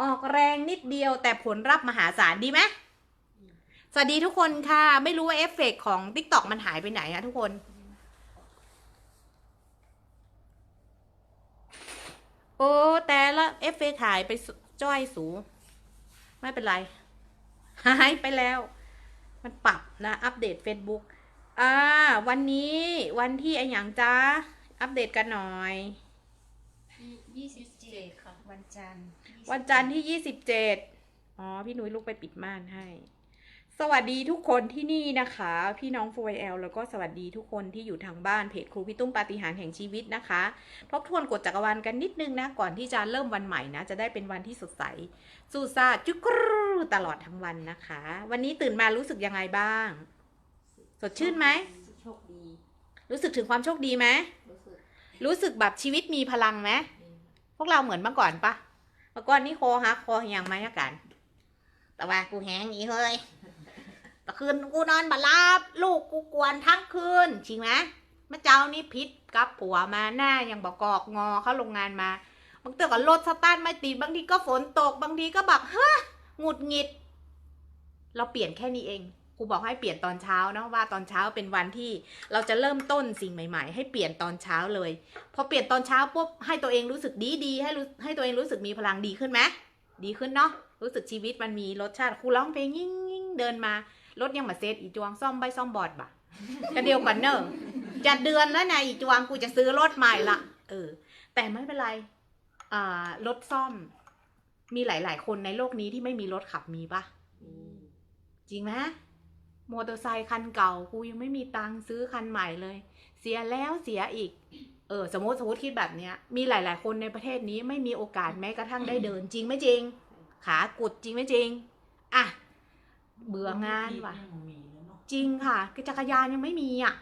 ออกแรงนิดเดียวแต่ผลลัพธ์มหาศาลดีไหมสวัสดีทุกคนค่ะ ไม่รู้ว่าเอฟเฟกของ t ิ k t o k มันหายไปไหนอะทุกคน โอ้ แต่ละเอฟเฟกหายไปจ้อยสู ไม่เป็นไร หายไปแล้ว มันปรับนะ อัปเดต Facebook อ่า วันนี้วันที่ไอหยังจ้า อัปเดตกันหน่อยยี่สิบเจ็ดค่ะ วันจันทร์ วันจันทร์ที่ยี่สิบเจ็ดอ๋อ พี่นุ้ยลุกไปปิดม่านให้ สวัสดีทุกคนที่นี่นะคะ พี่น้องโฟยแอลแล้วก็สวัสดีทุกคนที่อยู่ทางบ้านเพจครูพี่ตุ้มปาฏิหาริย์แห่งชีวิตนะคะ ทบทวนกฎจักรวาลกันนิดนึงนะ ก่อนที่จะเริ่มวันใหม่นะ จะได้เป็นวันที่สดใสสู้ซาจุกรูตลอดทั้งวันนะคะ วันนี้ตื่นมารู้สึกยังไงบ้าง สดชื่นไหมโชคดี รู้สึกถึงความโชคดีไหมรู้สึกรู้สึกแบบชีวิตมีพลังไหมพวกเราเหมือนเมื่อก่อนปะ เมื่อก่อนนี่คอหักคอเหี่ยังไหมอากัน แต่ว่ากูแหงอีเฮ้ยตะคืนกูนอนบัลับ ลูกกูกวนทั้งคืนจริงไหมเมื่อเจ้านี่พิษกับผัวมาหน้ายังบอกกอกงอเข้าโรงงานมา บางเตือก็รถสตาร์ทไม่ติดบางทีก็ฝนตก บางทีก็แบบเฮ้ยหงุดหงิด เราเปลี่ยนแค่นี้เอง ครูบอกให้เปลี่ยนตอนเช้าเนาะว่าตอนเช้าเป็นวันที่เราจะเริ่มต้นสิ่งใหม่ ๆ ให้เปลี่ยนตอนเช้าเลยพอเปลี่ยนตอนเช้าปุ๊บให้ตัวเองรู้สึกดีดีๆให้รู้ให้ตัวเองรู้สึกมีพลังดีขึ้นไหมดีขึ้นเนาะรู้สึกชีวิตมันมีรสชาติครูร้องเพลงยิ่งยิ่งเดินมารถยังมาเซตอีจวงซ่อมใบซ่อมบอดบ่ะจะเดียวกันเนอะจะเดือนแล้วนะอีจวงกูจะซื้อรถใหม่ละเออ แต่ไม่เป็นไรอ่ารถซ่อม มีหลาย ๆ คนในโลกนี้ที่ไม่มีรถขับมีปะจริงไหม มอเตอร์ไซคันเก่ากูยังไม่มีตังค์ซื้อคันใหม่เลย เสียแล้วเสียอีก เออสมมติสมมติคิดแบบเนี้ย มีหลาย ๆ คนในประเทศนี้ไม่มีโอกาสแม้กระทั่งได้เดินจริงไม่จริง ขากุดจริงไม่จริงอะเบื่องานว่ะ จริงค่ะจักรยานยังไม่มีอะ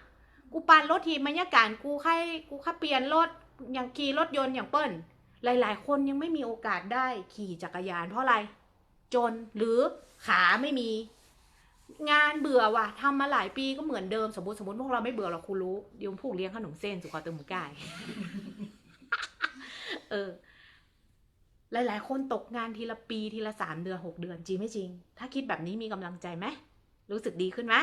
กูปั่นรถทีมบรรยากาศกูแค่กูแค่เปลี่ยนรถอย่างขี่รถยนต์อย่างเปิ้ลหลาย ๆ คนยังไม่มีโอกาสได้ขี่จักรยานเพราะอะไร จนหรือขาไม่มี งานเบื่อว่ะทำมาหลายปีก็เหมือนเดิมสมมติสมมติพวกเราไม่เบื่อหรอกครูรู้เดี๋ยวพวกเลี้ยงขนมเส้นสุขภาพตึงมือกายเออ หลาย ๆ คนตกงานทีละปีทีละสามเดือนหกเดือนจริงไม่จริง ถ้าคิดแบบนี้มีกำลังใจไหมรู้สึกดีขึ้นไหม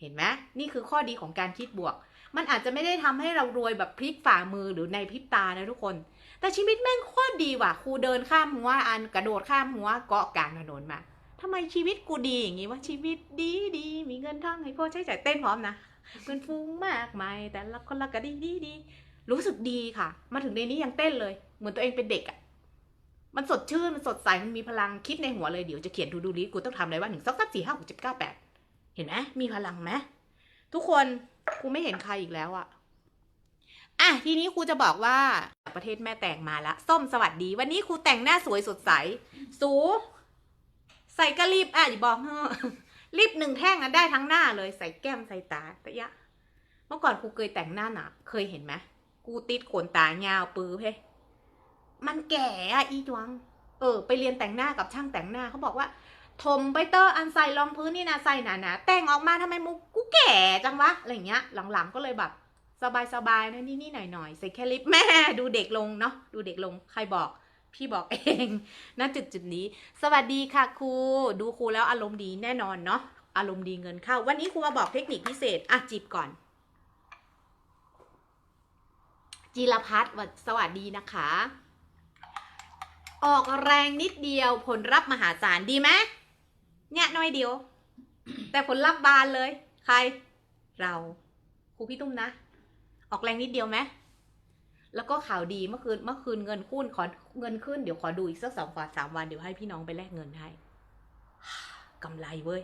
เห็นไหมนี่คือข้อดีของการคิดบวก มันอาจจะไม่ได้ทำให้เรารวยแบบพลิกฝ่ามือหรือในพริบตานะทุกคน แต่ชีวิตแม่งโคตรดีว่ะครูเดินข้ามหัวอันกระโดดข้ามหัวเกาะกลางถนนมา ทำไมชีวิตกูดีอย่างงี้วะชีวิตดีดีมีเงินทองให้พ่อใช้จ่ายเต้นพร้อมนะเงินฟุ้งมากมายแต่ละคนละก็ดีดีดีรู้สึกดีค่ะ มาถึงในนี้ยังเต้นเลย เหมือนตัวเองเป็นเด็กอะ่ะมันสดชื่น มันสดใส มันมีพลังคิดในหัวเลยเดี๋ยวจะเขียนดูดูลิสต์กูต้องทำอะไรวะหนึ่งสองสามสี่ห้าหกเจ็ดเก้าแปดเห็นไหมมีพลังไหมทุกคนกูไม่เห็นใครอีกแล้วอะอะทีนี้ครูจะบอกว่าประเทศแม่แต่งมาละส้มสวัสดี วันนี้ครูแต่งหน้าสวยสดใส สู ใส่กระลิบอะอย่าบอกเฮ้อลิปหนึ่งแท่งนะได้ทั้งหน้าเลย ใส่แก้มใส่ตาตะยะ เมื่อก่อนครูเคยแต่งหน้าหนาเคยเห็นไหมกูติดขนตายาวปื้อเพ่มันแก่อะอีจวง เออ ไปเรียนแต่งหน้ากับช่างแต่งหน้าเขาบอกว่าถมไปเตอร์อันใส่รองพื้นนี่นะใส่หนาๆแต่งออกมาทำไมมุกกูแก่จังวะอะไรอย่างเงี้ย หลังๆก็เลยแบบ สบายๆนะนี่นี่หน่อยๆใส่แค่ลิปแม่ดูเด็กลงเนาะดูเด็กลงใครบอก พี่บอกเองณจุดจุดนี้ สวัสดีค่ะครูดูครูแล้วอารมณ์ดีแน่นอนเนาะอารมณ์ดีเงินเข้า วันนี้ครูมาบอกเทคนิคพิเศษอะจีบก่อน จีรพัฒน์สวัสดีนะคะ ออกแรงนิดเดียวผลลัพธ์มหาศาลดีไหมเนี่ยน้อยเดียว แต่ผลลัพธ์บานเลย ใคร เราครูพี่ตุ้มนะ ออกแรงนิดเดียวไหม แล้วก็ข่าวดีเมื่อคืนเมื่อคืนเงินคุ้นขอเงินขึ้นเดี๋ยวขอดูอีกสักสองวันสามวันเดี๋ยวให้พี่น้องไปแลกเงินให้กำไรเว้ย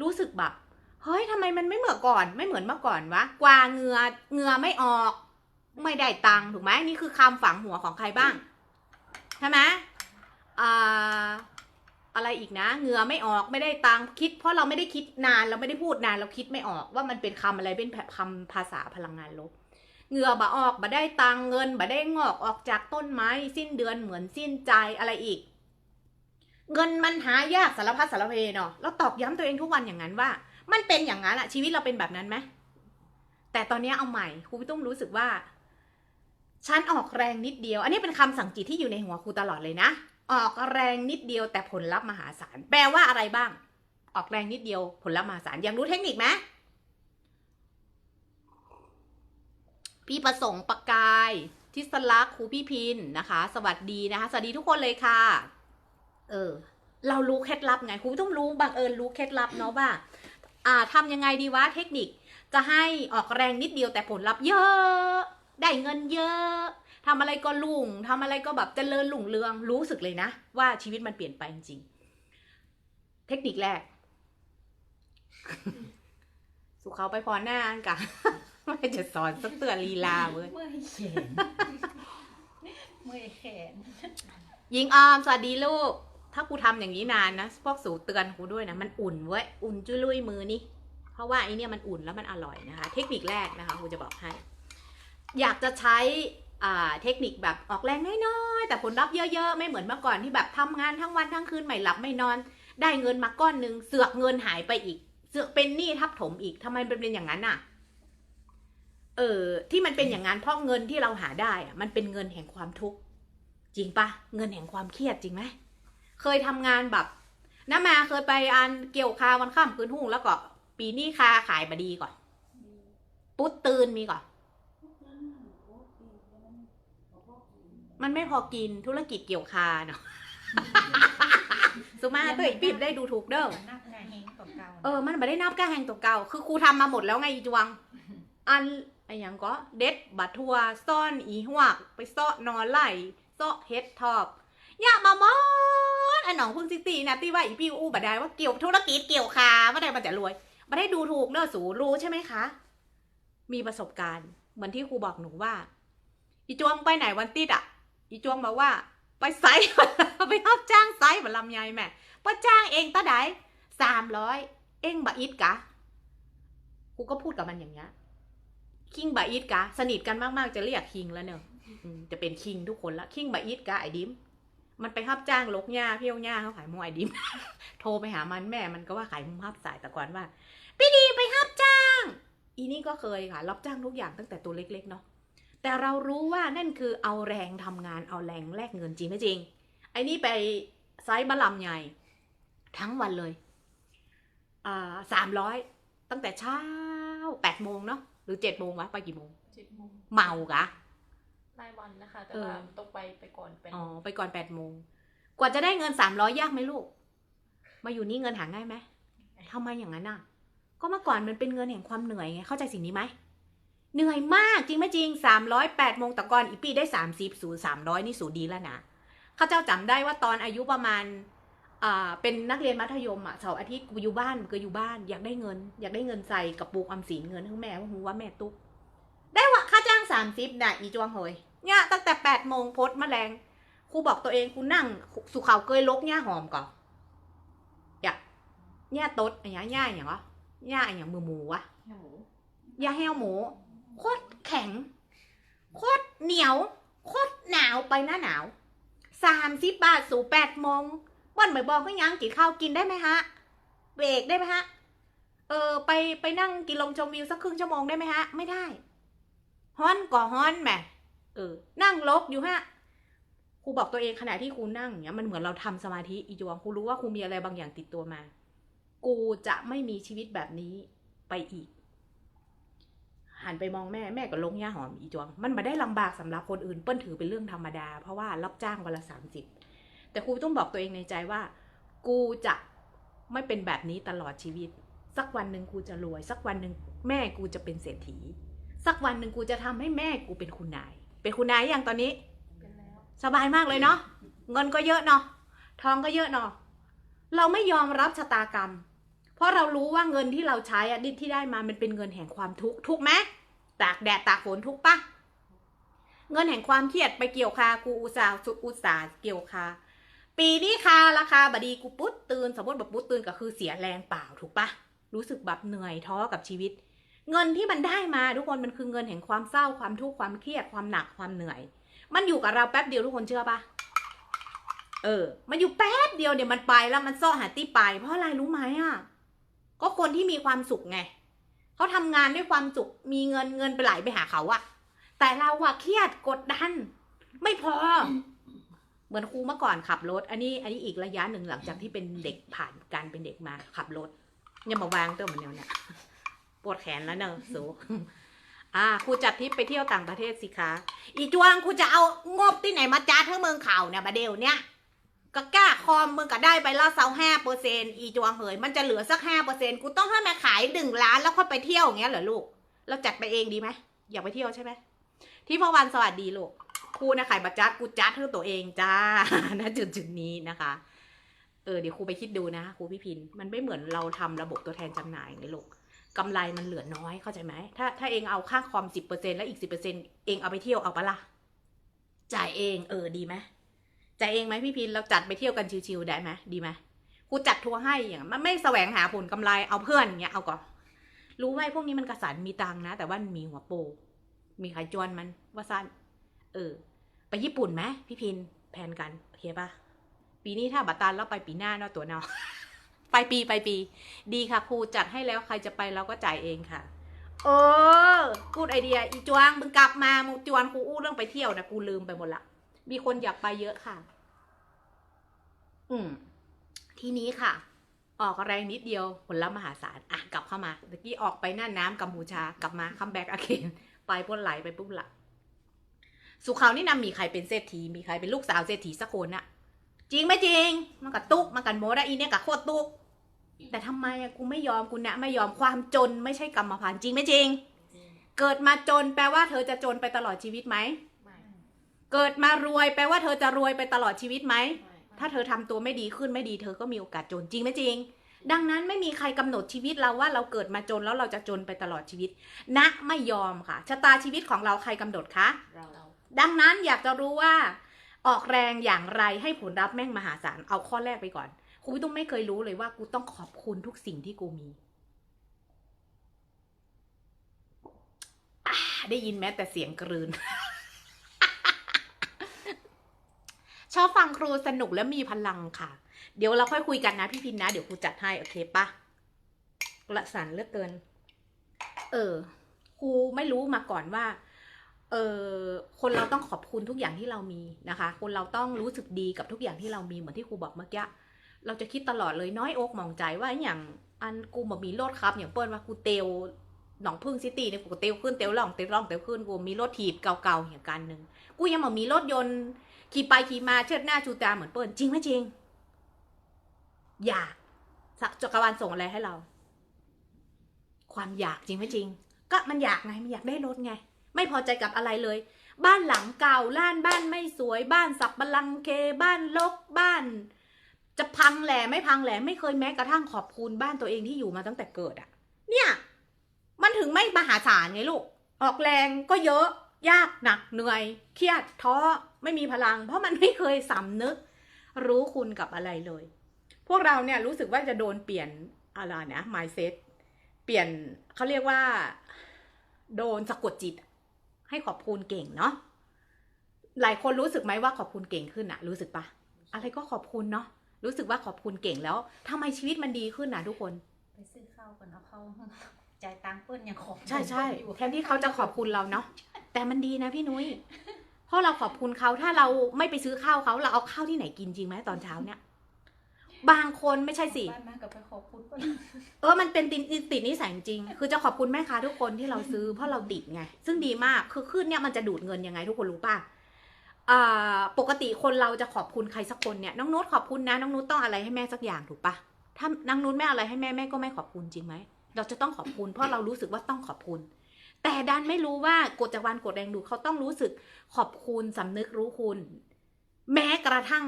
รู้สึกแบบเฮ้ยทำไมมันไม่เหมือนก่อน ไม่เหมือนเมื่อก่อนวะกว่าเงือเงือไม่ออก ไม่ได้ตังค์ถูกไหมนี่คือคำฝังหัวของใครบ้างใช่ไหมอ่าอะไรอีกนะเงือไม่ออกไม่ได้ตังค์คิด เพราะเราไม่ได้คิดนานเราไม่ได้พูดนานเราคิดไม่ออกว่ามันเป็นคำอะไรเป็นคำภาษาพลังงานลบ เหงื่อบ่ออกบ่ได้ตังเงินบ่ได้งอกออกจากต้นไม้ สิ้นเดือนเหมือนสิ้นใจอะไรอีก เงินมันหายากสารพัดสารเพเนาะเราตอกย้ำตัวเองทุกวันอย่างนั้นว่า มันเป็นอย่างนั้นอะชีวิตเราเป็นแบบนั้นไหมแต่ตอนนี้เอาใหม่ครูพี่ตุ้มรู้สึกว่าฉันออกแรงนิดเดียว อันนี้เป็นคำสั่งจิตที่อยู่ในหัวครูตลอดเลยนะ ออกแรงนิดเดียวแต่ผลลัพธ์มหาศาล แปลว่าอะไรบ้าง ออกแรงนิดเดียวผลลัพธ์มหาศาลยากรู้เทคนิคไหม พี่ประสงค์ประกายทิศลักษ์ครูพี่พินนะคะ สวัสดีนะคะ สวัสดีทุกคนเลยค่ะ เออ เรารู้เคล็ดลับไงครูต้องรู้บังเอิญรู้เคล็ดลับเนาะว่าอ่าทำยังไงดีวะเทคนิค จะให้ออกแรงนิดเดียวแต่ผลลัพธ์เยอะ ได้เงินเยอะทำอะไรก็ลุ่งทำอะไรก็แบบเจริญลุ่งเรืองรู้สึกเลยนะ ว่าชีวิตมันเปลี่ยนไปจริงเทคนิคแรก สุขเขาไปพรหน้าอันกะ ไม่จะสอนสักเตือนลีลาเว้ยเมื่อยแขนเมื่อยแขนยิงออมสวัสดีลูก ถ้ากูทำอย่างนี้นานนะพวกสูเตือนกูด้วยนะ มันอุ่นเว้ย อุ่นจุลุยมือนี่ เพราะว่าไอเนี่ยมันอุ่นแล้วมันอร่อยนะคะ เทคนิคแรกนะคะกูจะบอกให้ อยากจะใช้อ่าเทคนิคแบบออกแรงน้อยๆ แต่ผลลัพธ์เยอะๆ ไม่เหมือนเมื่อก่อนที่แบบทำงานทั้งวันทั้งคืนไม่หลับไม่นอน ได้เงินมาก้อนหนึ่งเสือกเงินหายไปอีก เสือกเป็นหนี้ทับถมอีกทำไมมันเป็นอย่างนั้นอะ เออที่มันเป็นอย่างนั้นเพราะเงินที่เราหาได้อะมันเป็นเงินแห่งความทุกข์จริงปะเงินแห่งความเครียดจริงไหมเคยทำงานแบบน้ามาเคยไปอันเกี่ยวคาวันข้ามคืนหุ่งแล้วก็ปีนี้คาขายบดีก่อน ปุ๊ดตื่นมีก่อน มันไม่พอกินธุรกิจเกี่ยวคาเนาะสุมาตัวอีกปีบได้ดูถูกเด้อเออ มันไม่ได้นับก้าแหงตัวเก่า คือครูทำมาหมดแล้วไงจวง อัน ไอหยังก็เด็ดบัตทัวซ่อนอีหวกไปเซาะนอนไหลเซาะเฮ็ดทอบอย่ามามอนไอหนองพึ่งซิตี้นะที่ว่าอีพี่อู้บัดได้ว่าเกี่ยวธุรกิจเกี่ยวคาไม่ได้มันจะรวยม่ได้ดูถูกเนอะสูรู้ใช่ไหมคะ มีประสบการณ์ เหมือนที่ครูบอกหนูว่า อีจวงไปไหนวันติดอะ อีจวงบอกว่า ไปไซไปรับจ้างไซส์บัลลำไยแม่ว่าจ้างเองตาไดสามร้อยเองบะอิดกะ กูก็พูดกับมันอย่างเงี้ย คิงบะอิดกะ สนิทกันมากๆจะเรียกคิงแล้วเนอะอืมจะเป็นคิงทุกคนละคิงบะอิดกะไอ้ดิมมันไปรับจ้างลกหญ้าเพี้ยวหญ้าเขาขายมูไอดิม โทรไปหามันแม่มันก็ว่าขายมุมฮับสายแต่ก่อนว่า พี่ดีไปรับจ้าง อีนี่ก็เคยค่ะ รับจ้างทุกอย่างตั้งแต่ตัวเล็กๆเนาะแต่เรารู้ว่านั่นคือเอาแรงทำงานเอาแรงแลกเงินจริงไม่จริง ไอ้นี่ไปไซส์บะลำใหญ่ ทั้งวันเลยอ่าสามร้อยตั้งแต่เช้าแปดโมงเนาะ รือเจ็ดโมงวะไปกี่โมงเจ็ดโมงเมากะรายวันนะคะ แต่เออว่าต้องไปไปก่อนเป็นอ๋อไปก่อนแปดโมงกว่าจะได้เงินสามร้อยยากไหมลูก มาอยู่นี่เงินหาง่ายไหมทำไมอย่างนั้นอะ ก็เมื่อก่อนมันเป็นเงินแห่งความเหนื่อยไงเข้าใจสิ่งนี้ไหมเหนื่อยมากจริงไหมจริงสามร้อยแปดโมงแต่ก่อนอีปีได้สามสิบสูสามร้อยนี่สูดีแล้วนะข้าเจ้าจำได้ว่าตอนอายุประมาณอ่า เป็นนักเรียนมัธยมอะเสาร์อาทิตย์กูอยู่บ้านกูอยู่บ้านอยากได้เงิน อยากได้เงินใส่กระปุกออมสินเงินทั้งแม่ว่าหูว่าแม่ตุ๊กได้ว่าค่าจ้างสามสิบน่ะอีจวงเฮยเนี่ยตั้งแต่แปดโมงพสต์แมลงครูบอกตัวเองครูนั่งสุขาวเกยลกหญ้าหอมก่อนอยากหญ้าตดอะไรหญ้าหญ้าอย่างวะหญ้าอย่างมือหมูวะหนูหญ้าแห้วหมูโคตรแข็งโคตรเหนียวโคตรหนาวไปหน้าหนาวสามสิบบาทสู่แปดโมง บ่ายบอกก็ยังกินข้าวกินได้ไหมฮะ เบรกได้ไหมฮะ เออไปไปนั่งกินลมชมวิวสักครึ่งชั่วโมงได้ไหมฮะ ไม่ได้ฮ้อนก่อฮ้อนแหมเออ นั่งลกอยู่ฮะครูบอกตัวเองขณะที่ครูนั่งเงี้ยมันเหมือนเราทำสมาธิอีจวงครูรู้ว่าครูมีอะไรบางอย่างติดตัวมา กูจะไม่มีชีวิตแบบนี้ไปอีก หันไปมองแม่แม่ก็ลงหญ้าหอมอีจวง มันมาได้ลำบากสำหรับคนอื่นเปิ้ลถือเป็นเรื่องธรรมดา เพราะว่ารับจ้างวันละสามสิบ แต่ครูต้องบอกตัวเองในใจว่า กูจะไม่เป็นแบบนี้ตลอดชีวิต สักวันหนึ่งกูจะรวย สักวันหนึ่งแม่กูจะเป็นเศรษฐี สักวันหนึ่งกูจะทำให้แม่กูเป็นคุณนาย เป็นคุณนายอย่างตอนนี้เป็นแล้วสบายมากเลยเนาะเงินก็เยอะเนาะทองก็เยอะเนาะเราไม่ยอมรับชะตากรรม เพราะเรารู้ว่าเงินที่เราใช้อะที่ได้มามันเป็นเงินแห่งความทุกข์ทุกข์ไหมตากแดดตากฝนทุกข์ปะเงินแห่งความเครียดไปเกี่ยวคากูอุตส่าห์สุอุตสาห์เกี่ยวคา ปีนี้ค่าราคาบดีกูปุ๊ดตื่นสมมติแบบปุ๊ดตื่นก็คือเสียแรงเปล่าถูกปะรู้สึกแบบเหนื่อยท้อกับชีวิต เงินที่มันได้มาทุกคนมันคือเงินแห่งความเศร้าความทุกข์ความเครียดความหนักความเหนื่อย มันอยู่กับเราแป๊บเดียวทุกคนเชื่อปะเออ มันอยู่แป๊บเดียวเดี๋ยวมันไปแล้วมันซ่อหาที่ไป เพราะอะไรรู้ไหมอะก็คนที่มีความสุขไงเขาทำงานด้วยความสุขมีเงินเงินไปไหลไปหาเขาอะแต่เราอะเครียดกดดัน ไม่พอ เหมือนครูเมื่อก่อนขับรถ อันนี้อันนี้อีกระยะหนึ่งหลังจากที่เป็นเด็กผ่านการเป็นเด็กมาขับรถเนี่ยมาวางตัวเหมือนเดียวเนี่ยปวดแขนแล้วเนอะสูอ่าครูจัดทริปไปเที่ยวต่างประเทศสิคะอีจวงครูจะเอางบที่ไหนมาจ้าเธอเมืองข่าวเนี่ยมาเดียวเนี่ยก็กล้าคอมมึงก็ได้ไปละเซาห้าเปอร์เซ็นอีจวงเหยมันจะเหลือสักห้าเปอร์เซ็นกูต้องให้แมาขายหนึ่งล้านแล้วค่อยไปเที่ยวอย่างเงี้ยเหรอลูก เราจัดไปเองดีไหมอยากไปเที่ยวใช่ไหมที่พอวันสวัสดีลูก ครูนะขายบัตรจัดกูจัดเธอตัวเองจ้าณจุดจุดนี้นะคะ เออเดี๋ยวครูไปคิดดูนะครูพี่พินมันไม่เหมือนเราทำระบบตัวแทนจำหน่ายไงลูกกำไรมันเหลือน้อยเข้าใจไหมถ้าถ้าเองเอาค่าคอมสิบเปอร์เซ็นแล้วอีกสิบเปอร์เซ็นเองเอาไปเที่ยวเอาปะล่ะจ่ายเองเออดีไหมจ่ายเองไหมพี่พินเราจัดไปเที่ยวกันชิวๆได้ไหมดีไหมครูจัดทัวร์ให้อย่างมันไม่แสวงหาผลกำไรเอาเพื่อนอย่างเงี้ยเอาก่อนรู้ไหมพวกนี้มันกระสันมีตังนะ แต่ว่ามันมีหัวโป มีใครจวนมันว่าสั้นเออ ไปญี่ปุ่นไหมพี่พินแผนกันโอเคปะปีนี้ถ้าบัตรตันแล้วไปปีหน้าเนาะตัวเนาะไปปีไปปี ดีค่ะครูจัดให้แล้วใครจะไปเราก็จ่ายเองค่ะ เออกูดไอเดีย อีจวงมึงกลับมามึงจวนกูอู้เรื่องไปเที่ยวนะกูลืมไปหมดละมีคนอยากไปเยอะค่ะ อืม ทีนี้ค่ะ ออกแรงนิดเดียวผลลัพธ์มหาศาลอะกลับเข้ามาตะกี้ออกไปหน้าน้ำกัมพูชากลับมาคัมแบ็กอาเคนไปพ้นไหลไปปุ๊บละ สุขาวนี่นำมีใครเป็นเศรษฐีมีใครเป็นลูกสาวเศรษฐีสักคนอะจริงไหมจริง มันกับตุกมันกันโมได้อีเนี่ยกับโคตรตุก แต่ทำไมอะกูไม่ยอมกูนะไม่ยอมความจนไม่ใช่กรรมพันธุ์จริงไหมจริง เกิดมาจนแปลว่าเธอจะจนไปตลอดชีวิตไหมไม่เกิดมารวยแปลว่าเธอจะรวยไปตลอดชีวิตไหมไม่ถ้าเธอทำตัวไม่ดีขึ้นไม่ดีเธอก็มีโอกาสจนจริงไหมจริง ดังนั้นไม่มีใครกำหนดชีวิตเราว่าเราเกิดมาจนแล้วเราจะจนไปตลอดชีวิตณไม่ยอมค่ะชะตาชีวิตของเราใครกำหนดคะเรา ดังนั้นอยากจะรู้ว่า ออกแรงอย่างไรให้ผลลัพธ์แม่งมหาศาลเอาข้อแรกไปก่อนครูพี่ตุ้มไม่เคยรู้เลยว่ากูต้องขอบคุณทุกสิ่งที่กูมีได้ยินแม้แต่เสียงกรืน ชอบฟังครูสนุกและมีพลังค่ะ เดี๋ยวเราค่อยคุยกันนะพี่พินนะ เดี๋ยวครูจัดให้โอเคปะละสันเลือกเกิน เออครูไม่รู้มาก่อนว่า เออคนเราต้องขอบคุณทุกอย่างที่เรามีนะคะ คนเราต้องรู้สึกดีกับทุกอย่างที่เรามีเหมือนที่ครูบอกเมื่อกี้เราจะคิดตลอดเลยน้อยอกมองใจว่าอย่างอันกูมามีรถครับ อย่างเปิ้ลว่ากูเตลหนองพึ่งซิตี้เนี่ยกูเตลขึ้นเตลล่องเตลล่องเตลขึ้นกูมีรถถีบเก่าๆอย่างกันหนึ่งกูยังมามีรถยนต์ขี่ไปขี่มาเชิดหน้าชูตาเหมือนเปิ้ลจริงไหมจริง อยากสักจักรวาลส่งอะไรให้เรา ความอยากจริงไหมจริง ก็มันอยากไงมันอยากได้รถไง ไม่พอใจกับอะไรเลย บ้านหลังเก่าล้านบ้านไม่สวยบ้านสับบัลังเคบ้านลกบ้าน จะพังแหล่ไม่พังแหล่ไม่เคยแม้กระทั่งขอบคุณบ้านตัวเองที่อยู่มาตั้งแต่เกิดอะเนี่ย มันถึงไม่มหาศาลไงลูก ออกแรงก็เยอะ ยากหนักเหนื่อย เครียดท้อไม่มีพลัง เพราะมันไม่เคยสำนึก รู้คุณกับอะไรเลย พวกเราเนี่ยรู้สึกว่าจะโดนเปลี่ยนอะไรนะ mindset เปลี่ยนเขาเรียกว่า โดนสะกดจิต ให้ขอบคุณเก่งเนาะหลายคนรู้สึกไหมว่าขอบคุณเก่งขึ้นอะรู้สึกปะอะไรก็ขอบคุณเนาะรู้สึกว่าขอบคุณเก่งแล้วทำไมชีวิตมันดีขึ้นนะทุกคน ไปซื้อข้าวก่อนเอาเข้าจ่ายตังค์เปิ้ลยังขอบใช่ใช่อยู่แทนที่เขาจะขอบคุณเราเนาะแต่มันดีนะพี่นุ้ยเพราะเราขอบคุณเขาถ้าเราไม่ไปซื้อข้าวเขาเราเอาข้าวที่ไหนกินจริงไหมตอนเช้าเนี่ย บางคนไม่ใช่สิ บ้านมากับไปขอบคุณเปิ้ลเออ มันเป็นติดติดนิสัยจริง คือจะขอบคุณแม่ค้าทุกคนที่เราซื้อเพราะเราติดไง ซึ่งดีมาก คือขึ้นเนี่ยมันจะดูดเงินยังไงทุกคนรู้ป่ะอ่าปกติคนเราจะขอบคุณใครสักคนเนี่ย น้องนุชขอบคุณนะ น้องนุชต้องอะไรให้แม่สักอย่างถูกป่ะ ถ้าน้องนุชไม่อะไรให้แม่แม่ก็ไม่ขอบคุณจริงไหม เราจะต้องขอบคุณ เพราะเรารู้สึกว่าต้องขอบคุณ แต่ดันไม่รู้ว่ากฎจักรวาลกฎแรงดูดเขาต้องรู้สึกขอบคุณสำนึกรู้คุณ แม้กระทั่ง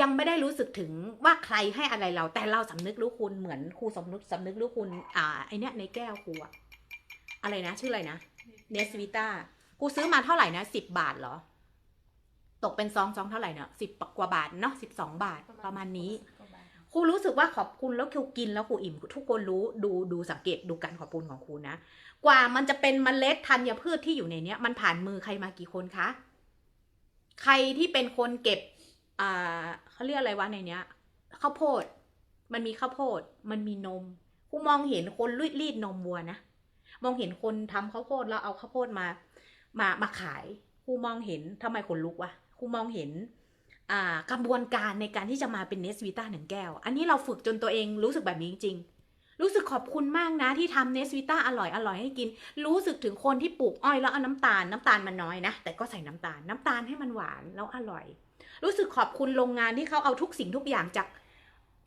ยังไม่ได้รู้สึกถึงว่าใครให้อะไรเรา แต่เราสำนึกรู้คุณเหมือนครูสำนึกสำนึกรู้คุณ อ่าไอเนี้ยในแก้วครูอะอะไรนะ ชื่ออะไรนะเนสวิต้าครูซื้อมาเท่าไหร่นะสิบบาทเหรอ ตกเป็นซองซองเท่าไหร่เนาะสิบกว่าบาทเนาะสิบสองบาทประมาณนี้ครูรู้สึกว่าขอบคุณแล้วครูกินแล้วครูอิ่มทุกคนรู้ดูดูสังเกตดูการขอบคุณของครูนะ กว่ามันจะเป็นเมล็ดธัญพืชที่อยู่ในเนี้ย มันผ่านมือใครมากี่คนคะ ใครที่เป็นคนเก็บ อ่าเขาเรียกอะไรวะในเนี้ยข้าวโพด มันมีข้าวโพด มันมีนมครูมองเห็นคนรีดรีดนมวัวนะมองเห็นคนทำข้าวโพดแล้วเอาข้าวโพดมา มามาขายครูมองเห็นทำไมคนลุกวะครูมองเห็นอ่ากระบวนการในการที่จะมาเป็นเนสวิต้าหนึ่งแก้ว อันนี้เราฝึกจนตัวเองรู้สึกแบบนี้จริงๆ รู้สึกขอบคุณมากนะที่ทำเนสวิต้าอร่อยอร่อยให้กิน รู้สึกถึงคนที่ปลูกอ้อยแล้วเอาน้ำตาลน้ำตาลมันน้อยนะ แต่ก็ใส่น้ำตาลน้ำตาลให้มันหวานแล้วอร่อย รู้สึกขอบคุณโรงงานที่เขาเอาทุกสิ่งทุกอย่างจาก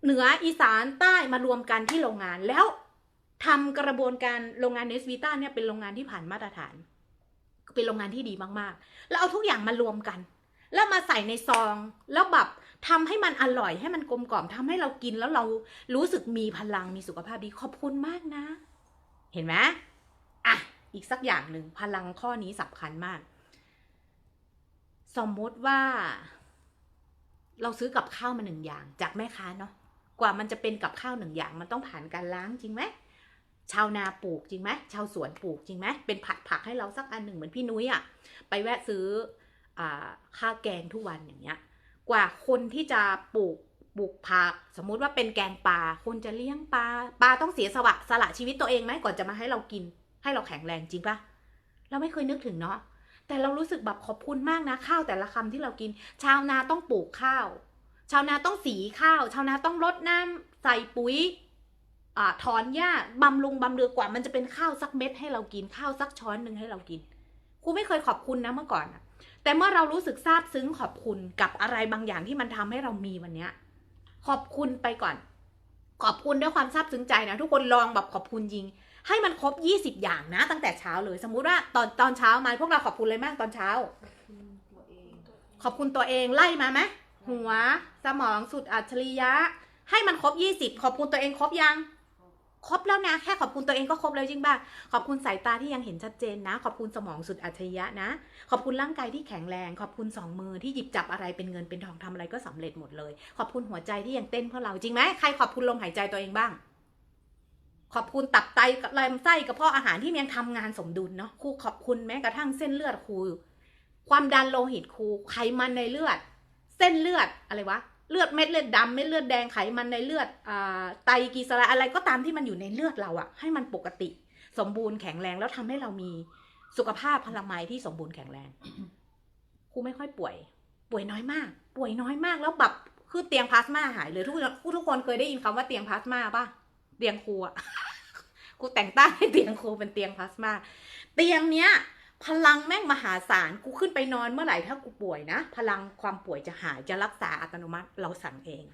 เหนืออีสานใต้มารวมกันที่โรงงานแล้วทำกระบวนการโรงงานเนสวิต้าเนี่ยเป็นโรงงานที่ผ่านมาตรฐาน เป็นโรงงานที่ดีมากๆ แล้วเอาทุกอย่างมารวมกัน แล้วมาใส่ในซอง แล้วแบบทำให้มันอร่อยให้มันกลมกล่อมทำให้เรากินแล้วเรารู้สึกมีพลังมีสุขภาพดีขอบคุณมากนะ เห็นไหมอะอีกสักอย่างหนึ่งพลังข้อนี้สำคัญมาก สมมติว่า เราซื้อกับข้าวมาหนึ่งอย่างจากแม่ค้าเนาะกว่ามันจะเป็นกับข้าวหนึ่งอย่างมันต้องผ่านการล้างจริงไหมชาวนาปลูกจริงไหมชาวสวนปลูกจริงไหมเป็นผัดผักให้เราสักอันหนึ่งเหมือนพี่นุ้ยอะไปแวะซื้ออข้าวแกงทุกวันอย่างเงี้ย กว่าคนที่จะปลูกปลูกผัก สมมุติว่าเป็นแกงปลาคนจะเลี้ยงปลาปลาต้องเสียสละสละชีวิตตัวเองไหมก่อนจะมาให้เรากิน ให้เราแข็งแรงจริงปะเราไม่เคยนึกถึงเนาะ แต่เรารู้สึกแบบขอบคุณมากนะข้าวแต่ละคำที่เรากิน ชาวนาต้องปลูกข้าว ชาวนาต้องสีข้าว ชาวนาต้องรดน้ำใส่ปุ๋ยอถอนหญ้าบำรุงบำเรือกว่า มันจะเป็นข้าวสักเม็ดให้เรากินข้าวสักช้อนหนึ่งให้เรากินครูไม่เคยขอบคุณนะเมื่อก่อนอะแต่เมื่อเรารู้สึกซาบซึ้งขอบคุณกับอะไรบางอย่างที่มันทำให้เรามีวันเนี้ย ขอบคุณไปก่อน ขอบคุณด้วยความซาบซึ้งใจนะ ทุกคนลองแบบขอบคุณจริง ให้มันครบยี่สิบอย่างนะ ตั้งแต่เช้าเลย สมมุติว่าตอนตอนเช้ามาพวกเราขอบคุณเลยมากตอนเช้าตัวเองขอบคุณตัวเองไล่มาไหมหัว สมองสุดอัจฉริยะ ให้มันครบยี่สิบขอบคุณตัวเองครบยัง ครบแล้วนะ แค่ขอบคุณตัวเองก็ครบแล้วจริงป่ะขอบคุณสายตาที่ยังเห็นชัดเจนนะ ขอบคุณสมองสุดอัจฉริยะนะ ขอบคุณร่างกายที่แข็งแรง ขอบคุณสองมือที่หยิบจับอะไรเป็นเงินเป็นทองทำอะไรก็สำเร็จหมดเลย ขอบคุณหัวใจที่ยังเต้นเพื่อเราจริงไหมใครขอบคุณลมหายใจตัวเองบ้าง ขอบคุณตับไตกับลำไส้กระเพาะอาหารที่ยังทำงานสมดุลเนาะครูขอบคุณแม้กระทั่งเส้นเลือดครูความดันโลหิตครูไขมันในเลือด เส้นเลือดอะไรวะ เลือดเม็ดเลือดดำเม็ดเลือดแดงไขมันในเลือดอไตรกลีเซรด์อะไรก็ตามที่มันอยู่ในเลือดเราอะให้มันปกติ สมบูรณ์แข็งแรงแล้วทำให้เรามีสุขภาพพลามัยที่สมบูรณ์แข็งแรงครูไม่ค่อยป่วย ป่วยน้อยมาก ป่วยน้อยมากแล้วแบบคือเตียงพลาสมาหายเลยทุกคนทุกคนเคยได้ยินคำว่าเตียงพลาสมาป่ะเตียงครูอะครูแต่งตั้งให้เตียงครูเป็นเตียงพลาสมาเตียงเนี้ย พลังแม่งมหาศาลกูขึ้นไปนอนเมื่อไหร่ถ้ากูป่วยนะ พลังความป่วยจะหายจะรักษาอัตโนมัติเราสั่งเอง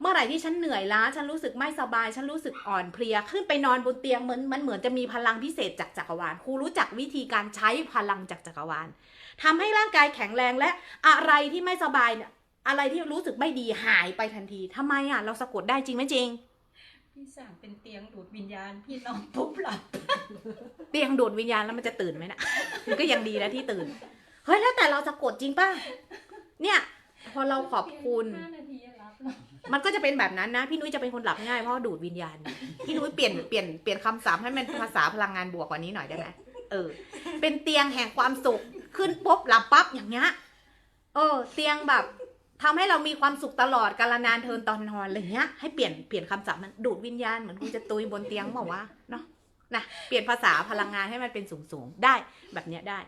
เมื่อไหร่ที่ฉันเหนื่อยล้าฉันรู้สึกไม่สบาย ฉันรู้สึกอ่อนเพลียขึ้นไปนอนบนเตียงเหมือนมันเหมือนจะมีพลังพิเศษจากจักรวาลครูรู้จักวิธีการใช้พลังจากจักรวาลทำให้ร่างกายแข็งแรงและอะไรที่ไม่สบายเนี่ยอะไรที่รู้สึกไม่ดีหายไปทันทีทำไมอะเราสะกดได้จริงไหมจริง พี่สั่งเป็นเตียงดูดวิญญาณ พี่นอนปุ๊บหลับ เตียงดูดวิญญาณแล้วมันจะตื่นไหมนะก็ยังดีนะที่ตื่น เฮ้ยแล้วแต่เราจะกดจริงป่ะ เนี่ย พอเราขอบคุณ ห้านาทีอะรับแล้วมันก็จะเป็นแบบนั้นนะ พี่นุ้ยจะเป็นคนหลับง่ายเพราะว่าดูดวิญญาณ พี่นุ้ยเปลี่ยนเปลี่ยนเปลี่ยนคำศัพท์ให้มันภาษาพลังงานบวกกว่านี้หน่อยได้ไหมเออ เป็นเตียงแห่งความสุข ขึ้นปุ๊บหลับปั๊บอย่างเงี้ย เออ เตียงแบบ ทำให้เรามีความสุขตลอดกาลนานเทินตอนนอนอะไรเงี้ยให้เปลี่ยนเปลี่ยนคำศัพท์มันดูดวิญญาณเหมือนคุณจะตุยบนเตียงบอกว่าเนาะนะเปลี่ยนภาษาพลังงานให้มันเป็นสูงสูงๆได้แบบเนี้ยได้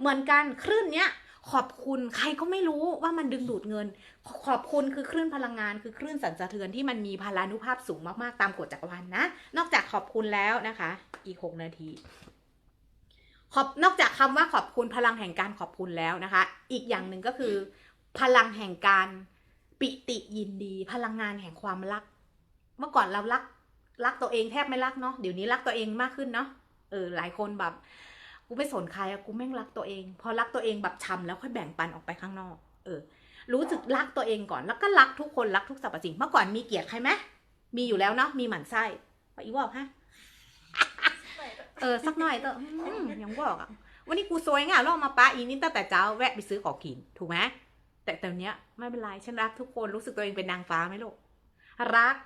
เหมือนกันคลื่นเนี้ยขอบคุณใครก็ไม่รู้ว่ามันดึงดูดเงิน ขอบคุณคือคลื่นพลังงาน คือคลื่นสั่นสะเทือนที่มันมีพลานุภาพสูงมากๆตามกฎจักรวาลนะนอกจากขอบคุณแล้วนะคะ อีกหกนาทีขอบนอกจากคำว่าขอบคุณพลังแห่งการขอบคุณแล้วนะคะ อีกอย่างหนึ่งก็คือ พลังแห่งการปิติยินดี พลังงานแห่งความรัก เมื่อก่อนเรารักรักตัวเองแทบไม่รักเนาะเดี๋ยวนี้รักตัวเองมากขึ้นเนาะเออหลายคนแบบกูไม่สนใครอะกูแม่งรักตัวเอง พอรักตัวเองแบบชำแล้วค่อยแบ่งปันออกไปข้างนอก เออ รู้สึกรักตัวเองก่อนแล้วก็รักทุกคนรักทุกสรรพสิ่งเมื่อก่อนมีเกลียดใครไหมมีอยู่แล้วเนาะมีหมั่นไส้ว่าอีบอกฮะเออสักหน่อยเถอะยังบอกอะวันนี้กูซวยง่ะลองมาปะอีนี่ตั้งแต่เช้าแวะไปซื้อของกินถูกไหม แต่แต่เนี้ยไม่เป็นไรฉันรักทุกคนรู้สึกตัวเองเป็นนางฟ้าไหมลูกรัก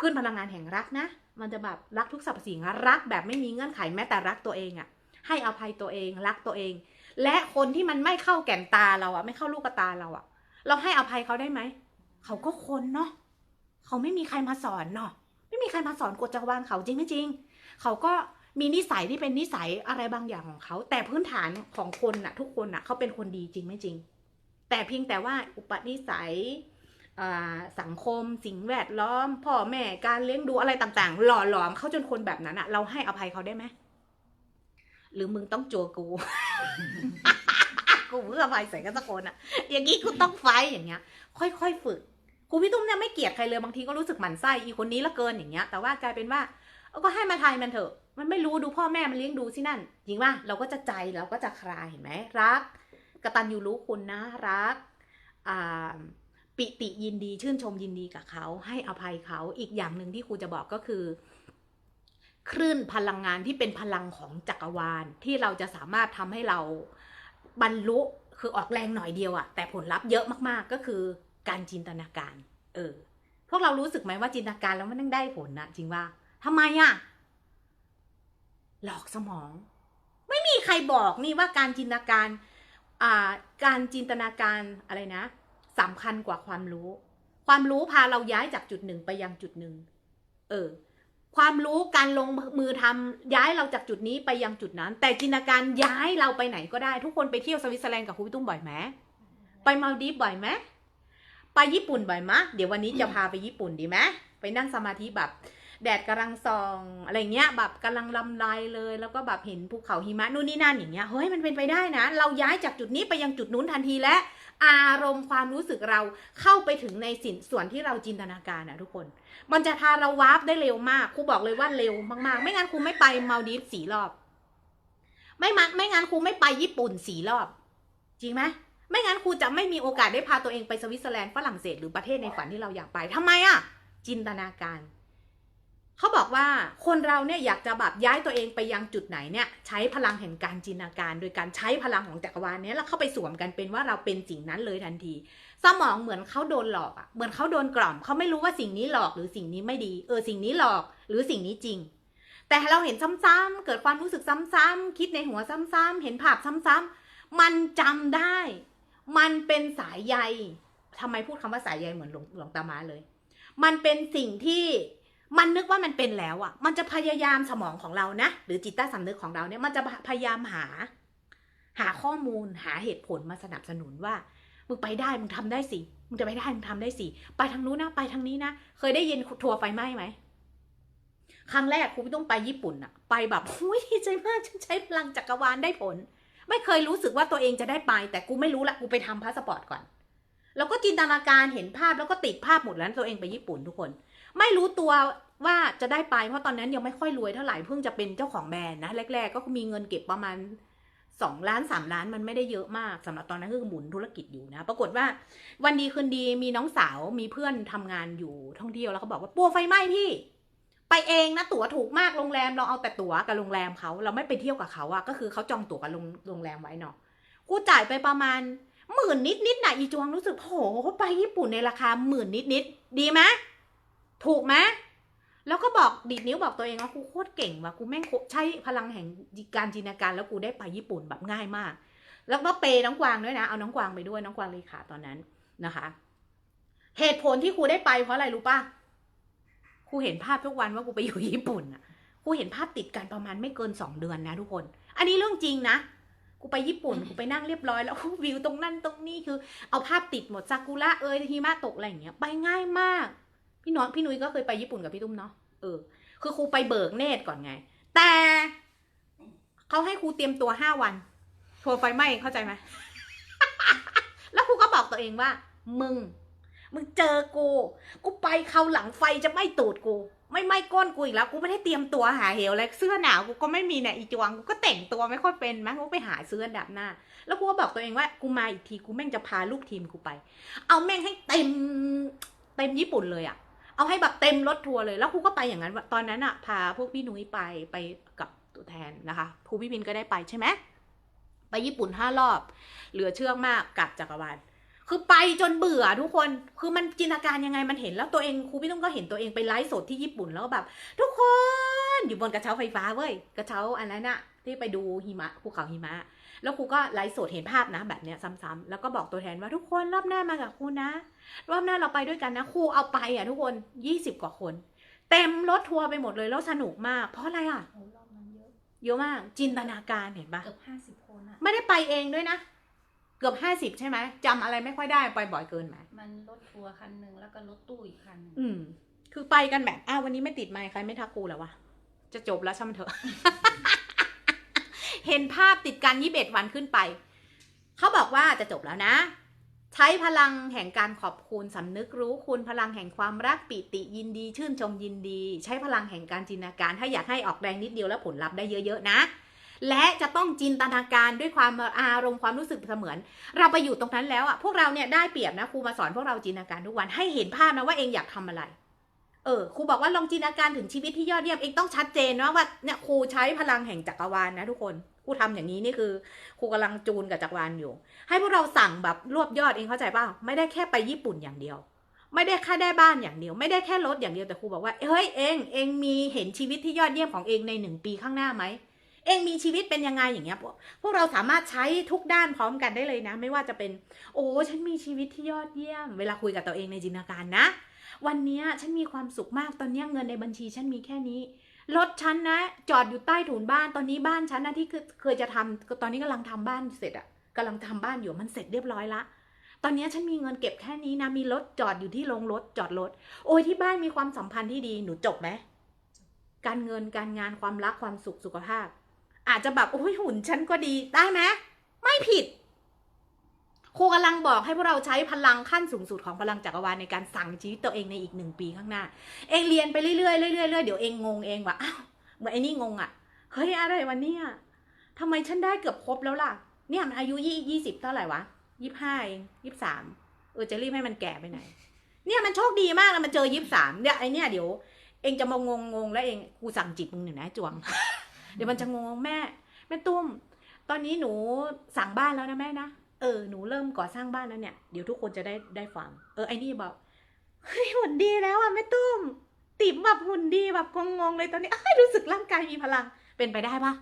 ขึ้นพลังงานแห่งรักนะ มันจะแบบรักทุกสรรพสิ่งรักแบบไม่มีเงื่อนไขแม้แต่รักตัวเองอะให้อภัยตัวเองรักตัวเอง และคนที่มันไม่เข้าแก่นตาเราอะไม่เข้าลูกตาเราอะเราให้อภัยเขาได้ไหมเขาก็คนเนาะเขาไม่มีใครมาสอนเนาะไม่มีใครมาสอนกฎจักรวาลเขาจริงไม่จริง เขาก็มีนิสัยที่เป็นนิสัยอะไรบางอย่างของเขา แต่พื้นฐานของคนน่ะ ทุกคนน่ะเขาเป็นคนดีจริงไม่จริง แต่เพียงแต่ว่าอุปนิสัยสังคม สิ่งแวดล้อม พ่อแม่การเลี้ยงดูอะไรต่างๆ หล่อหลอมเขาจนคนแบบนั้นอะเราให้อภัยเขาได้ไหมหรือมึงต้องโจวกูกูเพื่ออภัยใส่กันสักคนอะอย่างนี้กูต้องไฟอย่างเงี้ย ค่อยๆฝึกครูพี่ตุ้มเนี่ยไม่เกลียดใครเลยบางทีก็รู้สึกหมันไส้อีคนนี้ละเกินอย่างเงี้ยแต่ว่ากลายเป็นว่าเอาก็ให้มาทายมันเถอะ มันไม่รู้ดูพ่อแม่มันเลี้ยงดูสินั่นจริงป่ะเราก็จะใจเราก็จะคลายเห็นไหมรัก กตัญญูรู้คุณนะรักปิติยินดีชื่นชมยินดีกับเขา ให้อภัยเขาอีกอย่างหนึ่งที่ครูจะบอกก็คือ คลื่นพลังงานที่เป็นพลังของจักรวาลที่เราจะสามารถทำให้เราบรรลุคือออกแรงหน่อยเดียวอะแต่ผลลัพธ์เยอะมากๆก็คือการจินตนาการ เออ พวกเรารู้สึกไหมว่าจินตนาการแล้วมันต้องได้ผลนะจริงว่าทำไมอะหลอกสมอง ไม่มีใครบอกนี่ว่าการจินตนาการ การจินตนาการอะไรนะสำคัญกว่าความรู้ ความรู้พาเราย้ายจากจุดหนึ่งไปยังจุดหนึ่งเออความรู้การลงมือทำย้ายเราจากจุดนี้ไปยังจุดนั้น แต่จินตนาการย้ายเราไปไหนก็ได้ ทุกคนไปเที่ยวสวิตเซอร์แลนด์กับครูพี่ตุ้มบ่อยไหมไปมาลดีบ่อยไหมไปญี่ปุ่นบ่อยไหมเดี๋ยววันนี้จะพาไปญี่ปุ่นดีไหมไปนั่งสมาธิแบบ แดดกำลังส่องอะไรเงี้ยแบบกำลังลำลายเลย แล้วก็แบบเห็นภูเขาหิมะนู่นนี่นั่นอย่างเงี้ยเฮ้ยมันเป็นไปได้นะ เราย้ายจากจุดนี้ไปยังจุดนู้นทันทีและ อารมณ์ความรู้สึกเราเข้าไปถึงในสินส่วนที่เราจินตนาการนะทุกคน มันจะพาเราวาร์ปได้เร็วมากครูบอกเลยว่าเร็วมากๆ ไม่งั้นครูไม่ไปมาลดีฟสี่รอบ ไม่มาไม่งั้นครูไม่ไปญี่ปุ่นสี่รอบ จริงไหมไม่งั้นครูจะไม่มีโอกาสได้พาตัวเองไปสวิตเซอร์แลนด์ฝรั่งเศสหรือประเทศในฝันที่เราอยากไปทำไมอะ จินตนาการ เขาบอกว่าคนเราเนี่ยอยากจะแบบย้ายตัวเองไปยังจุดไหนเนี่ยใช้พลังแห่งการจินตนาการ โดยการใช้พลังของจักรวาลเนี้ยแล้วเข้าไปสวมกันเป็นว่าเราเป็นสิ่งนั้นเลยทันที สมองเหมือนเขาโดนหลอกอะเหมือนเขาโดนกล่อมเขาไม่รู้ว่าสิ่งนี้หลอกหรือสิ่งนี้ไม่ดี เออสิ่งนี้หลอกหรือสิ่งนี้จริง แต่เราเห็นซ้ำๆเกิดความรู้สึกซ้ำๆคิดในหัวซ้ำๆเห็นภาพซ้ำๆมันจำได้ มันเป็นสายใยทำไมพูดคำว่าสายใยเหมือนหลวงงตามาเลย มันเป็นสิ่งที่ มันนึกว่ามันเป็นแล้วอะมันจะพยายามสมองของเรานะ หรือจิตใต้สำนึกของเราเนี่ย มันจะพยายามหา หาข้อมูล หาเหตุผลมาสนับสนุนว่า มึงไปได้ มึงทำได้สิ มึงจะไปได้ มึงทำได้สิ ไปทางนู้นนะ ไปทางนี้นะ เคยได้ยินทัวร์ไฟไหม้ไหม ครั้งแรกครูต้องไปญี่ปุ่นอะไปแบบหุ้ยดีใจมาก ฉันใช้พลังจักรวาลได้ผล ไม่เคยรู้สึกว่าตัวเองจะได้ไป แต่กูไม่รู้ละ กูไปทำพาสปอร์ตก่อน แล้วก็จินตนาการเห็นภาพแล้วก็ติดภาพหมดแล้วตัวเองไปญี่ปุ่นทุกคน ไม่รู้ตัวว่าจะได้ไปเพราะตอนนั้นยังไม่ค่อยรวยเท่าไหร่เพิ่งจะเป็นเจ้าของแบรนด์นะแรก ๆ ก็มีเงินเก็บประมาณสองล้านสามล้านมันไม่ได้เยอะมากสำหรับตอนนั้นคือหมุนธุรกิจอยู่นะ ปรากฏว่าวันดีคืนดีมีน้องสาวมีเพื่อนทำงานอยู่ท่องเที่ยวแล้วเขาบอกว่าปัวไฟไหม้พี่ ไปเองนะตั๋วถูกมากโรงแรมเราเอาแต่ตั๋วกับโรงแรมเขาเราไม่ไปเที่ยวกับเขาอะก็คือเขาจองตั๋วกับโรงงแรมไว้เนาะกูจ่ายไปประมาณหมื่นนิดนิดๆนะอีจวงรู้สึกโหไปญี่ปุ่นในราคาหมื่นนิดนิดๆดีไหม ถูกไหมแล้วก็บอกดีดนิ้วบอกตัวเองว่ากูโคตรเก่งว่ะกูแม่งใช้พลังแห่งการจินตนาการแล้วกูได้ไปญี่ปุ่นแบบง่ายมาก แล้วก็เปย์น้องกวางด้วยนะ เอาน้องกวางไปด้วยน้องกวางเลขาตอนนั้นนะคะ เหตุผลที่ครูได้ไปเพราะอะไรรู้ป่ะครูเห็นภาพทุกวันว่ากูไปอยู่ญี่ปุ่นอะครูเห็นภาพติดกันประมาณไม่เกินสองเดือนนะทุกคน อันนี้เรื่องจริงนะกูไปญี่ปุ่นกูไปนั่งเรียบร้อยแล้ววิวตรงนั้นตรงนี้คือ เอาภาพติดหมดซากุระเอยหิมะตกอะไรอย่างเงี้ยไปง่ายมาก พี่น้องพี่นุ้ยก็เคยไปญี่ปุ่นกับพี่ตุ้มเนาะเออคือครูไปเบิกเนตรก่อนไง แต่เขาให้ครูเตรียมตัวห้าวันทัวร์ไฟไหม้เข้าใจไหมแล้วครูก็บอกตัวเองว่า มึง มึงเจอกู กูไปเขาวหลังไฟจะไหม้ตูดกู ไม่ไหม้ก้นกูอีกแล้ว กูไม่ได้เตรียมตัวหาเหวอะไรเสื้อหนาวกูก็ไม่มีเนี่ยอีจวงกูก็แต่งตัวไม่ค่อยเป็นมั้งกูไปหาซื้ออันดับหน้า แล้วกูก็บอกตัวเองว่ากูมาอีกทีกูแม่งจะพาลูกทีมกูไป เอาแม่งให้เต็มเต็มญี่ปุ่นเลยอะ เอาให้แบบเต็มรถทัวร์เลย แล้วครูก็ไปอย่างนั้น ตอนนั้นอะพาพวกพี่นุ้ยไปไปกับตัวแทนนะคะครูพี่พินก็ได้ไปใช่ไหมไปญี่ปุ่นห้ารอบ เหลือเชื่อมากกับจักรวาลคือไปจนเบื่อทุกคน คือมันจินตนาการยังไงมันเห็นแล้วตัวเองครูพี่ตุ้มก็เห็นตัวเองไปไลฟ์สดที่ญี่ปุ่นแล้วแบบ ทุกคนอยู่บนกระเช้าไฟฟ้าเว้ยกระเช้าอันนั้นอะที่ไปดูหิมะภูเขาหิมะ แล้วครูก็ไลฟ์สดเห็นภาพนะแบบเนี้ยซ้ำๆแล้วก็บอกตัวแทนว่าทุกคนรอบหน้ามากับครูนะ รอบหน้าเราไปด้วยกันนะครูเอาไปอะทุกคนยี่สิบกว่าคน เต็มรถทัวร์ไปหมดเลยแล้วสนุกมาก เพราะอะไรอะโอ้รอบนั้นเยอะเยอะมากจินตนาการเห็นปะเกือบห้าสิบคนอะไม่ได้ไปเองด้วยนะ เกือบห้าสิบใช่ไหมจำอะไรไม่ค่อยได้ไปบ่อยเกินไหมมันรถทัวร์คันหนึ่งแล้วก็รถตู้อีกคันหนึ่งอืมคือไปกันแบบอ้าววันนี้ไม่ติดไมค์ใครไม่ทักกูแล้ววะจะจบแล้วช่างมันเถอะ เห็นภาพติดกันยี่สิบเอ็ดวันขึ้นไป เขาบอกว่าจะจบแล้วนะ ใช้พลังแห่งการขอบคุณสำนึกรู้คุณพลังแห่งความรักปิติยินดี ชื่นชมยินดี ใช้พลังแห่งการจินตนาการ ถ้าอยากให้ออกแรงนิดเดียวแล้วผลลัพธ์ได้เยอะๆนะและจะต้องจินตนาการด้วยความอารมณ์ความรู้สึกเสมือน เราไปอยู่ตรงนั้นแล้วอะพวกเราเนี่ยได้เปรียบนะครูมาสอนพวกเราจินตนาการทุกวันให้เห็นภาพนะว่าเองอยากทำอะไร เออครูบอกว่าลองจินตนาการถึงชีวิตที่ยอดเยี่ยมเองต้องชัดเจนนะว่าเนี่ยครูใช้พลังแห่งจักรวาลนะทุกคนครูทำอย่างนี้นี่คือครูกำลังจูนกับจักรวาลอยู่ ให้พวกเราสั่งแบบรวบยอดเองเข้าใจป่าไม่ได้แค่ไปญี่ปุ่นอย่างเดียว ไม่ได้แค่ได้บ้านอย่างเดียว ไม่ได้แค่รถอย่างเดียวแต่ครูบอกว่าเฮ้ยเองเองมีเห็นชีวิตที่ยอดเยี่ยมของเองในหนึ่งปีข้างหน้าไหมเองมีชีวิตเป็นยังไงอย่างเงี้ยพวกพวกเราสามารถใช้ทุกด้านพร้อมกันได้เลยนะ ไม่ว่าจะเป็น โอ้ฉันมีชีวิตที่ยอดเยี่ยม เวลาคุยกับตัวเองในจินตนาการนะ วันนี้ฉันมีความสุขมากตอนนี้เงินในบัญชีฉันมีแค่นี้รถฉันนะ จอดอยู่ใต้ถุนบ้านตอนนี้บ้านฉันนะที่เคยจะทำก็ตอนนี้กำลังทำบ้านเสร็จอะกำลังทำบ้านอยู่มันเสร็จเรียบร้อยละตอนนี้ฉันมีเงินเก็บแค่นี้นะมีรถจอดอยู่ที่โรงรถจอดรถโอ้ยที่บ้านมีความสัมพันธ์ที่ดีหนูจบไหมการเงินการงานความรักความสุขสุขภาพ อาจจะแบบโอ้ยหุ่นฉันก็ดีได้ไหมไม่ผิด ครูกำลังบอกให้พวกเราใช้พลังขั้นสูงสุดของพลังจักรวาลในการสั่งชีวิตตัวเองในอีกหนึ่งปีข้างหน้า เองเรียนไปเรื่อยๆเรื่อยๆเรื่อยๆเดี๋ยวเองงงเองว่าอ้าวเหมือนไอ้นี่งงอะเฮ้ยอะไรวะเนี่ยทำไมฉันได้เกือบครบแล้วล่ะ เนี่ยมันอายุยี่ยี่สิบเท่าไหร่วะยี่ห้าเองยี่สามเออจะรีบให้มันแก่ไปไหน เนี่ยมันโชคดีมากนะมันเจอยี่สามเนี่ยไอเนี่ยเดี๋ยว เองจะมางงงงแล้วเองกูสั่งจิตมึงหนึ่งนะจวง เดี๋ยวมันจะงงแม่แม่ตุ้ม ตอนนี้หนูสั่งบ้านแล้วนะแม่นะ เออหนูเริ่มก่อสร้างบ้านแล้วเนี่ยเดี๋ยวทุกคนจะได้ได้ฟัง เออไอ้นี่บอกเฮ้ยหุ่นดีแล้วอะแม่ตุ้มติ๋มแบบหุ่นดีแบบงงๆเลยตอนนี้รู้สึกร่างกายมีพลังเป็นไปได้ปะ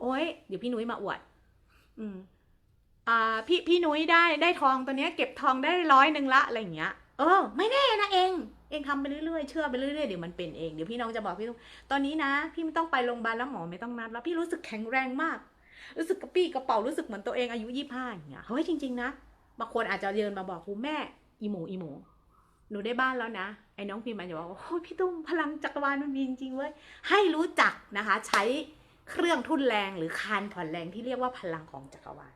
โอ้ยเดี๋ยวพี่นุ้ยมาอวด อืม อ่า พี่พี่นุ้ยได้ได้ทองตอนเนี้ย เก็บทองได้ร้อยหนึ่งละอะไรอย่างเงี้ย เออ ไม่แน่นะเอง เองทำไปเรื่อยๆเชื่อไปเรื่อยๆเดี๋ยวมันเป็นเองเดี๋ยวพี่น้องจะบอกพี่ตุ้มตอนนี้นะ พี่ไม่ต้องไปโรงพยาบาลแล้วหมอไม่ต้องนัดแล้วพี่รู้สึกแข็งแรงมาก รู้สึกกระปี้กระเป๋ารู้สึกเหมือนตัวเองอายุยี่ห้าอย่างเงี้ยเฮ้ยจริง ๆ นะบางคนอาจจะเดินมาบอกครูแม่อีหมูอีหมูหนูได้บ้านแล้วนะ ไอ้น้องพิมพ์มันจะบอกว่าโอ้ยพี่ตุ้มพลังจักรวาลมันมีจริงเว้ยให้รู้จักนะคะ ใช้เครื่องทุ่นแรงหรือคานผ่อนแรงที่เรียกว่าพลังของจักรวาล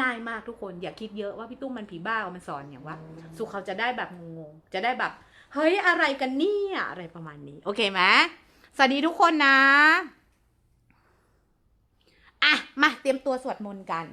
ง่ายมากทุกคนอย่าคิดเยอะว่าพี่ตุ้มมันผีบ้ามันสอนอย่างว่าสุขเขาจะได้แบบงงๆจะได้แบบเฮ้ยอะไรกันเนี่ยอะไรประมาณนี้ โอเคไหมสวัสดีทุกคนนะ อะ มาเตรียมตัวสวดมนต์กัน